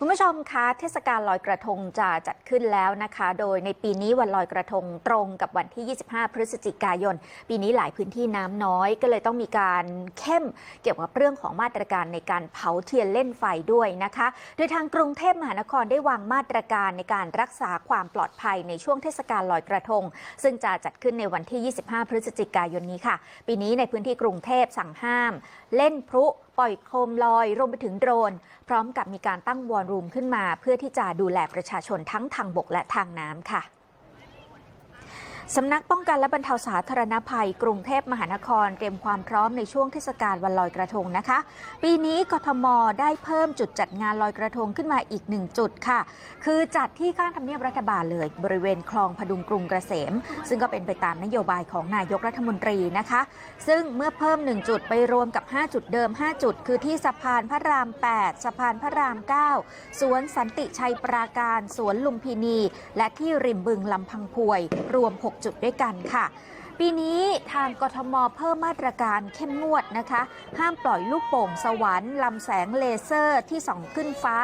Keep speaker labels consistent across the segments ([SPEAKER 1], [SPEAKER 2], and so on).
[SPEAKER 1] คุณผู้ชมคะเทศกาลลอยกระทงจะจัดขึ้นแล้วนะคะ โดยในปีนี้วันลอยกระทงตรงกับวันที่ 25 พฤศจิกายน ปีนี้หลายพื้นที่น้ำน้อย ก็เลยต้องมีการเข้มเกี่ยวกับเรื่องของมาตรการในการเผาเทียนเล่นไฟด้วยนะคะ โดยทางกรุงเทพมหานครได้วางมาตรการในการรักษาความปลอดภัยในช่วงเทศกาลลอยกระทง ซึ่งจะจัดขึ้นในวันที่ 25 พฤศจิกายนนี้ค่ะ ปีนี้ในพื้นที่กรุงเทพสั่งห้าม เล่นพลุ ปล่อยโคมลอยรวมไปถึงโดรน พร้อมกับมีการตั้งวอร์รูมขึ้นมา เพื่อที่จะดูแลประชาชนทั้งทางบกและทางน้ำค่ะ สำนักป้องกันและบรรเทาสาธารณภัย กรุงเทพมหานคร เตรียมความพร้อมในช่วงเทศกาลวันลอยกระทงนะคะ ปีนี้กทมได้เพิ่มจุดจัดงานลอยกระทงขึ้นมาอีกหนึ่งจุดค่ะ คือจัดที่ข้างทำเนียบรัฐบาลเลย บริเวณคลองพดุงกรุงเกษม ซึ่งก็เป็นไปตามนโยบายของนายกรัฐมนตรีนะคะ ซึ่งเมื่อเพิ่ม 1 จุดไปรวมกับ 5 จุดเดิม 5 จุด คือที่สะพานพระราม 8 สะพานพระราม 9 สวนสันติชัยปราการ สวนลุมพินี และที่ริมบึงลำพังพวย รวม 6จุดด้วยกันค่ะ ปีนี้ทางกทมเพิ่มมาตรการเข้มงวดนะคะ ห้ามปล่อยลูกโป่งสวรรค์ลำแสงเลเซอร์ที่ส่องขึ้นฟ้า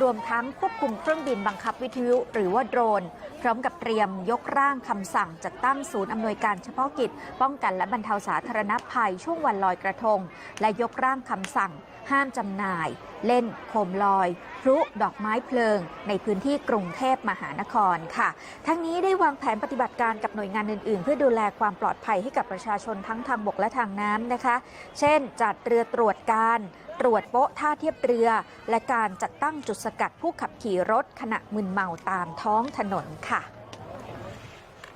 [SPEAKER 1] รวมทั้งควบคุมเครื่องบินบังคับวิทยุหรือว่าโดรน พร้อมกับเตรียมยกร่างคำสั่งจัดตั้งศูนย์อำนวยการเฉพาะกิจ ป้องกันและบรรเทาสาธารณภัยช่วงวันลอยกระทง และยกร่างคำสั่งห้ามจำหน่าย เล่นโคมลอย พลุดอกไม้เพลิง ในพื้นที่กรุงเทพมหานครค่ะ ทั้งนี้ได้วางแผนปฏิบัติการกับหน่วยงานอื่น ๆ เพื่อดูแลความปลอดภัยให้กับประชาชนทั้งทางบกและทางน้ำนะคะ เช่น จัดเรือตรวจการตรวจโป๊ะท่าเทียบเรือ และการจัดตั้งจุดสกัดผู้ขับขี่รถขณะมึนเมาตามท้องถนนค่ะ